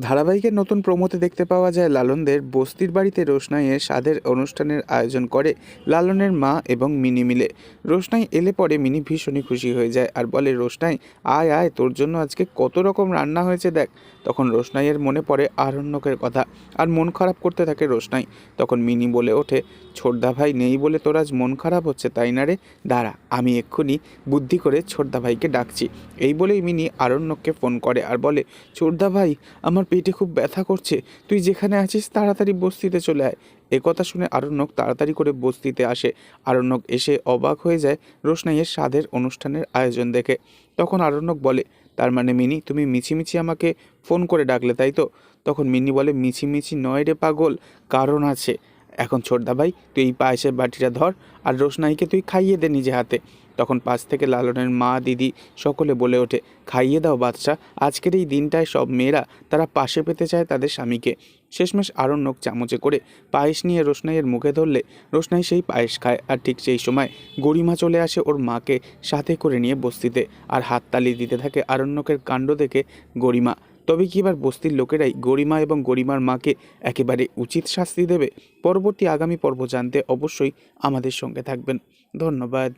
ধারাবাহিকের নতুন প্রমোতে দেখতে পাওয়া যায় লালনদের বস্তির বাড়িতে রোশনাইয়ের স্বাদের অনুষ্ঠানের আয়োজন করে লালনের মা এবং মিনি মিলে। রোশনাই এলে পরে মিনি ভীষণই খুশি হয়ে যায় আর বলে, রোশনাই, আয় আয়, তোর জন্য আজকে কত রকম রান্না হয়েছে দেখ। তখন রোশনাইয়ের মনে পড়ে আরণ্যকের কথা আর মন খারাপ করতে থাকে রোশনাই। তখন মিনি বলে ওঠে, ছোটদা ভাই নেই বলে তোর আজ মন খারাপ হচ্ছে, তাই না রে? দাঁড়া, আমি এক্ষুনি বুদ্ধি করে ছোটদা ভাইকে ডাকছি। এই বলেই মিনি আরণ্যককে ফোন করে আর বলে, ছোটদা ভাই, আমার পেটে খুব ব্যথা করছে। তুই যেখানে আছিস তাড়াতাড়ি বস্তিতে চলে আয়। একথা কথা শুনে আরণ্যক তাড়াতাড়ি করে বস্তিতে আসে। আরণ্যক এসে অবাক হয়ে যায় রোশনাইয়ের স্বাদের অনুষ্ঠানের আয়োজন দেখে। তখন আরণ্যক বলে, তার মানে মিনি, তুমি মিছিমিছি আমাকে ফোন করে ডাকলে, তাই তো? তখন মিনি বলে, মিছিমিছি নয় রে পাগল, কারণ আছে। এখন ছোটদা ভাই, তুই এই পায়েসের বাটিটা ধর আর রোশনাইকে তুই খাইয়ে দে নিজে হাতে। তখন পাশ থেকে লালনের মা, দিদি সকলে বলে ওঠে, খাইয়ে দাও বাচ্চা আজকের এই দিনটায় সব মেয়েরা তারা পাশে পেতে চায় তাদের স্বামীকে। শেষমেশ আরণ্যক চামচে করে পায়েস নিয়ে রোশনাইয়ের মুখে ধরলে রোশনাই সেই পায়েস খায় আর ঠিক সেই সময় গরিমা চলে আসে ওর মাকে সাথে করে নিয়ে বস্তিতে আর হাততালি দিতে থাকে আরণ্যকের কাণ্ড দেখে গরিমা। তবে কি এবার বস্তির লোকেরাই গরিমা এবং গরিমার মাকে একেবারে উচিত শাস্তি দেবে? পরবর্তী আগামী পর্ব জানতে অবশ্যই আমাদের সঙ্গে থাকবেন। ধন্যবাদ।